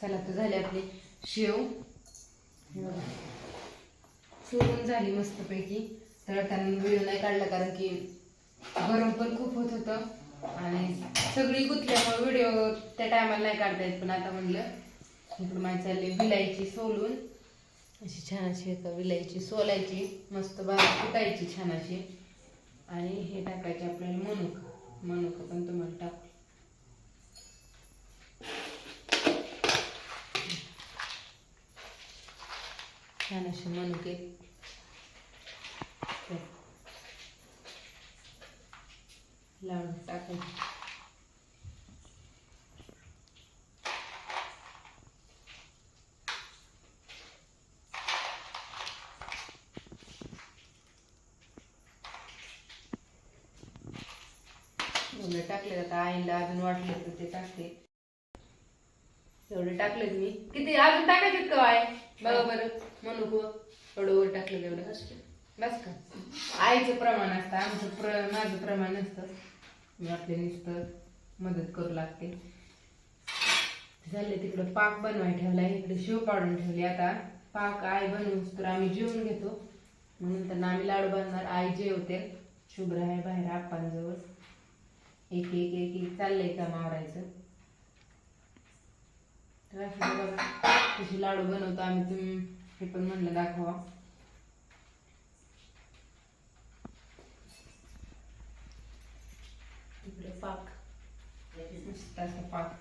चला तर झाले आपली शेव. सोडून सोलून झाली मस्तपैकी. तर तळताना व्हिडिओ नाही काढला कारण की गरम पण खूप होत होतं. आणि सगळी गुतल्यामुळे व्हिडिओ त्या टायमाला नाही काढता येत पण आता म्हणलं इकडं माझी चालली विलायची सोलून. अशी छान अशी एका विलायची सोलायची मस्त बारा फुटायची छान अशी आणि हे टाकायचे आपल्याला मनुक. मनुक पण तुम्हाला टाक छान असे मनुके लाडू टाकायचे एवढे टाकले आता आईला अजून वाटले तर ते टाकते. एवढे टाकलेत मी. किती? अजून टाकायचे काय आय बघा बरं. म्हणू गो एवढं टाकलं बस का? आईचं प्रमाण असतं आमचं प्र माझं प्रमाण असतं मी आपले नुसतं मदत करू लागते. झाले तिकडं पाक बनवाय ठेवला इकडे शेव पाडून ठेवली. आता पाक आई बनवूस तर आम्ही जेवून घेतो. म्हणून तर आम्ही लाडू बनणार आई जेवते. शुभ्र आहे बाहेर आप्पांजवळ. एक एक एक एक चाललंय का मारायचं तर बघा लाडू बनवतो आम्ही. तुम्ही हे पण म्हणलं दाखवा इकडे पाक। मस्त असा पाक।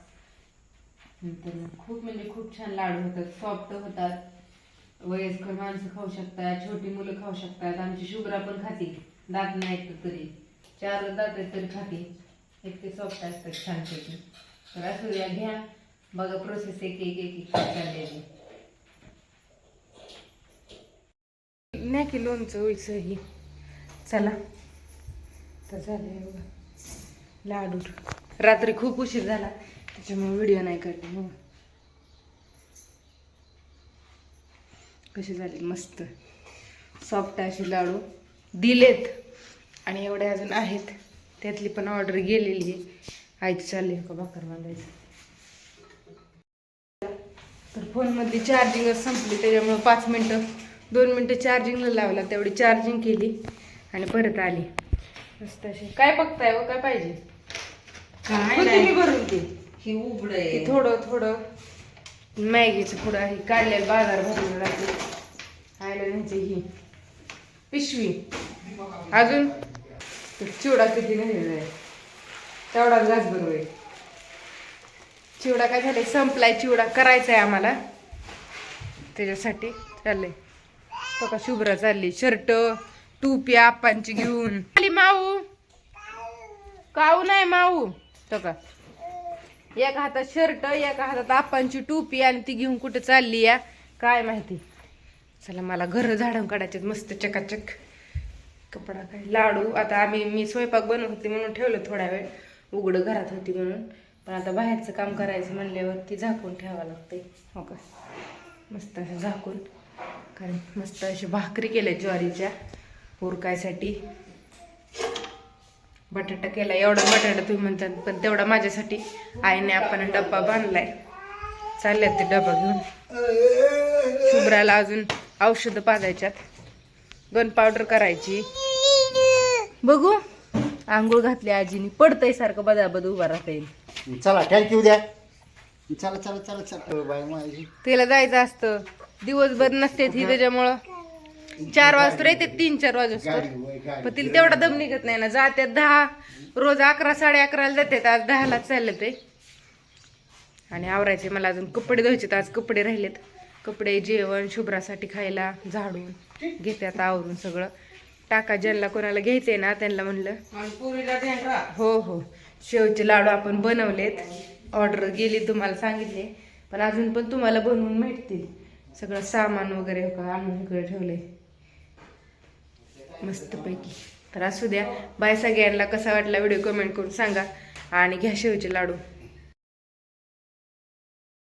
नंतर खूप म्हणजे खूप छान लाडू होतात सॉफ्ट होतात. वयस्कर माणसं खाऊ शकतात छोटी मुलं खाऊ शकतात. आमची शुभ्रा पण खाते. दात नाहीत तरी चार दात तरी खाते. इतके सॉफ्ट असतात छानपैकी. तर असू द्या घ्या. बघा प्रोसेस एक एक एक एक चाललेली नाही की लोणचं उयचं ही चला. तर झालं बघा लाडू. रात्री खूप उशीर झाला. त्याच्यामुळे व्हिडिओ नाही करते मग कसे झाले? मस्त. सॉफ्ट असे लाडू. दिलेत. आणि एवढे अजून आहेत. त्यातली पण ऑर्डर गेलेली आहे. आईच चालली का भाकर बांधायचं? तर फोनमधली चार्जिंगच संपली त्याच्यामुळे पाच मिनटं दोन मिनटं चार्जिंगला लावला तेवढी चार्जिंग केली आणि परत आली. मस्त अशी. काय बघताय हो? काय पाहिजे? काय नाही. भरून ते? ही उघड आहे. थोडं थोडं. मॅगीचं पुढं आहे. काढलेलं बाजार भरलेलं राहते आयला ही. पिशवी. अजून? चिवडा किती नेलेला आहे? तेवढाच घास बरोबर आहे चिवडा काय झालाय? संपलाय चिवडा. करायचा आहे आम्हाला. त्याच्यासाठी. चाललंय. तो का शुभ्रा चालली शर्ट टोपी आपांची घेऊन. आली माऊ. काऊ नाही माऊ. तो का एका हातात शर्ट एका हातात आपांची टोपी आणि ती घेऊन कुठे चालली या? काय माहिती. चला मला घर झाडून काढायचे मस्त चकाचक. कपडा काय? लाडू. आता आम्ही मी स्वयंपाक बनवत होते म्हणून ठेवलं थोडा वेळ. उघडं घरात होती म्हणून. पण आता बाहेरचं काम करायचं म्हणल्यावरती झाकून ठेवावं लागते हो का? मस्त असं झाकून. कारण मस्त अशी भाकरी केल्या ज्वारीच्या उरकायसाठी. बटाटा केला एवढा बटाटा तुम्ही म्हणतात पण तेवढा माझ्यासाठी. आईने आपण डब्बा बांधलाय. चालल्यात ते डबा घेऊन. शुभ्राला अजून औषधं पाजायच्यात. गन पावडर करायची. बघू. आंघोळ घातली आजीनी. पडतंय सारखं बदाबद उभा राहता येईल. चला थँक्यू द्या. चला चला चला चला. बाय माझी. तिला जायचं असतं. दिवसभर नसते ती त्याच्यामुळं. चार वाजता येते तीन चार वाजता. पण तिला तेवढा दम निघत नाही ना. जात्यात दहा रोज अकरा साडे अकराला जातात आज दहालाच चालले ते. आणि आवरायचे मला अजून कपडे धुवायचे आज कपडे राहिलेत. कपडे जेवण शुभ्रासाठी खायला झाडून घेते आता आवरून सगळं. टाका ज्यांना कोणाला घ्यायचंय ना त्यांना म्हणलं. आणि पुरीला ढेंगरा हो हो. शेवचे लाडू आपण बनवलेत. ऑर्डर गेली तुम्हाला सांगितले. पण अजून पण तुम्हाला बनवून भेटतील. सगळं सामान वगैरे हो का आणून इकडे ठेवलंय. मस्तपैकी. तर असू द्या. बाय सगळ्यांना कसा वाटला व्हिडिओ कमेंट करून सांगा. आणि घ्या शेवचे लाडू.